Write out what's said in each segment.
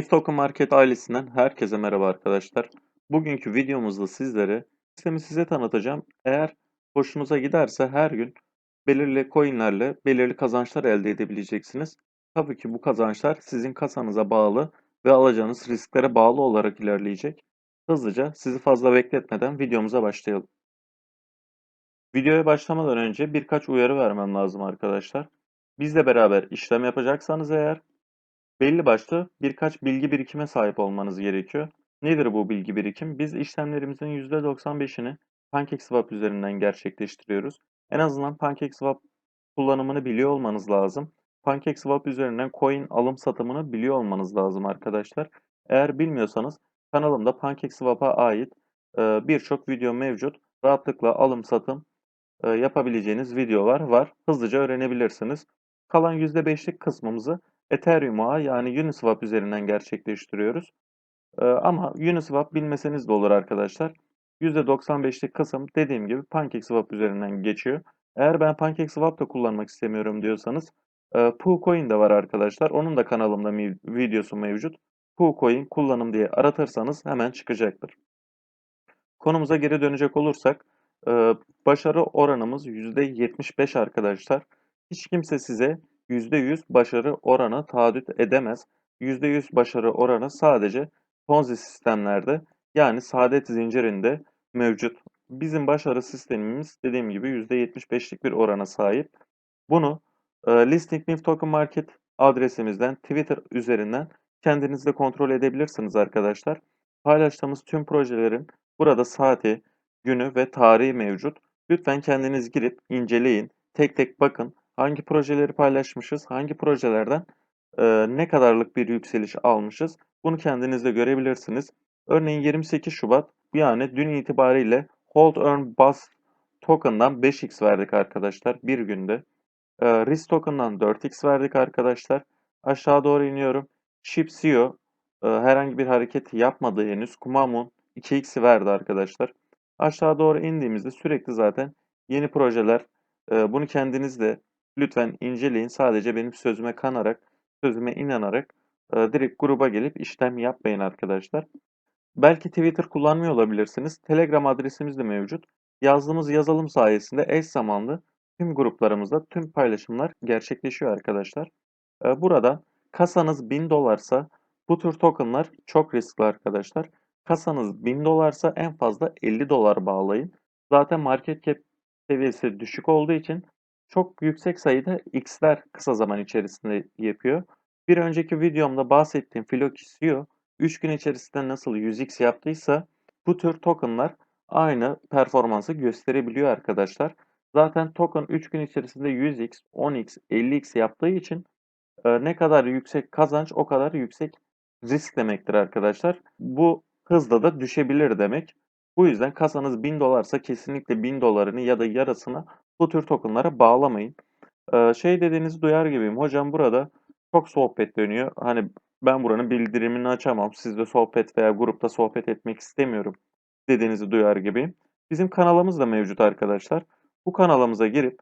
Token Market ailesinden herkese merhaba arkadaşlar. Bugünkü videomuzda sizlere sistemi size tanıtacağım. Eğer hoşunuza giderse her gün belirli coinlerle belirli kazançlar elde edebileceksiniz. Tabii ki bu kazançlar sizin kasanıza bağlı ve alacağınız risklere bağlı olarak ilerleyecek. Hızlıca sizi fazla bekletmeden videomuza başlayalım. Videoya başlamadan önce birkaç uyarı vermem lazım arkadaşlar. Bizle beraber işlem yapacaksanız eğer Belli başlı birkaç bilgi birikime sahip olmanız gerekiyor. Nedir bu bilgi birikim? Biz işlemlerimizin %95'ini PancakeSwap üzerinden gerçekleştiriyoruz. En azından PancakeSwap kullanımını biliyor olmanız lazım. PancakeSwap üzerinden coin alım satımını biliyor olmanız lazım arkadaşlar. Eğer bilmiyorsanız kanalımda PancakeSwap'a ait birçok video mevcut. Rahatlıkla alım satım yapabileceğiniz videolar var. Hızlıca öğrenebilirsiniz. Kalan %5'lik kısmımızı Ethereum ağı yani Uniswap üzerinden gerçekleştiriyoruz. Ee, ama Uniswap bilmeseniz de olur arkadaşlar. %95'lik kısım dediğim gibi PancakeSwap üzerinden geçiyor. Eğer ben PancakeSwap da kullanmak istemiyorum diyorsanız e, PooCoin de var arkadaşlar. Onun da kanalımda videosu mevcut. PooCoin kullanım diye aratırsanız hemen çıkacaktır. Konumuza geri dönecek olursak e, başarı oranımız %75 arkadaşlar. Hiç kimse size %100 başarı oranı taahhüt edemez. %100 başarı oranı sadece Ponzi sistemlerde yani saadet zincirinde mevcut. Bizim başarı sistemimiz dediğim gibi %75'lik bir orana sahip. Bunu e, Listing Nif Token Market adresimizden Twitter üzerinden kendiniz de kontrol edebilirsiniz arkadaşlar. Paylaştığımız tüm projelerin burada saati, günü ve tarihi mevcut. Lütfen kendiniz girip inceleyin, tek tek bakın hangi projeleri paylaşmışız, hangi projelerden e, ne kadarlık bir yükseliş almışız bunu kendiniz de görebilirsiniz. Örneğin 28 Şubat yani dün itibariyle Hold Earn Bus token'dan 5x verdik arkadaşlar bir günde. E, RIS token'dan 4x verdik arkadaşlar. Aşağı doğru iniyorum. ShipCeo e, herhangi bir hareket yapmadı henüz. Kumamoon 2x'i verdi arkadaşlar. Aşağı doğru indiğimizde sürekli zaten yeni projeler e, bunu kendiniz de Lütfen inceleyin. Sadece benim sözüme kanarak, sözüme inanarak e, direkt gruba gelip işlem yapmayın arkadaşlar. Belki Twitter kullanmıyor olabilirsiniz. Telegram adresimiz de mevcut. Yazdığımız yazılım sayesinde eş zamanlı tüm gruplarımızda tüm paylaşımlar gerçekleşiyor arkadaşlar. E, burada kasanız 1000 dolarsa bu tür tokenlar çok riskli arkadaşlar. Kasanız 1000 dolarsa en fazla 50 dolar bağlayın. Zaten market cap seviyesi düşük olduğu için çok yüksek sayıda x'ler kısa zaman içerisinde yapıyor. Bir önceki videomda bahsettiğim Floki CEO 3 gün içerisinde nasıl 100x yaptıysa bu tür tokenlar aynı performansı gösterebiliyor arkadaşlar. Zaten token 3 gün içerisinde 100x, 10x, 50x yaptığı için e, ne kadar yüksek kazanç o kadar yüksek risk demektir arkadaşlar. Bu hızla da düşebilir demek. Bu yüzden kasanız 1000 dolarsa kesinlikle 1000 dolarını ya da yarısını bu tür tokenlara bağlamayın. Şey dediğinizi duyar gibiyim. Hocam burada çok sohbet dönüyor. Hani ben buranın bildirimini açamam. Sizde sohbet veya grupta sohbet etmek istemiyorum dediğinizi duyar gibiyim. Bizim kanalımız da mevcut arkadaşlar. Bu kanalımıza girip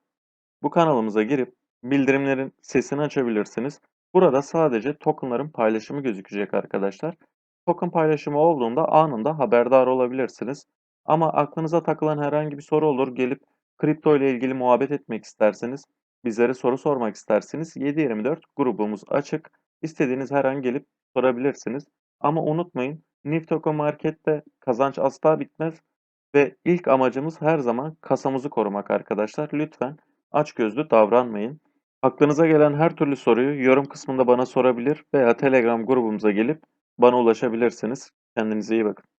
bu kanalımıza girip bildirimlerin sesini açabilirsiniz. Burada sadece tokenların paylaşımı gözükecek arkadaşlar. Token paylaşımı olduğunda anında haberdar olabilirsiniz. Ama aklınıza takılan herhangi bir soru olur gelip kripto ile ilgili muhabbet etmek isterseniz, bizlere soru sormak isterseniz 724 grubumuz açık. İstediğiniz her an gelip sorabilirsiniz. Ama unutmayın Niftoko Market'te kazanç asla bitmez ve ilk amacımız her zaman kasamızı korumak arkadaşlar. Lütfen açgözlü davranmayın. Aklınıza gelen her türlü soruyu yorum kısmında bana sorabilir veya Telegram grubumuza gelip bana ulaşabilirsiniz. Kendinize iyi bakın.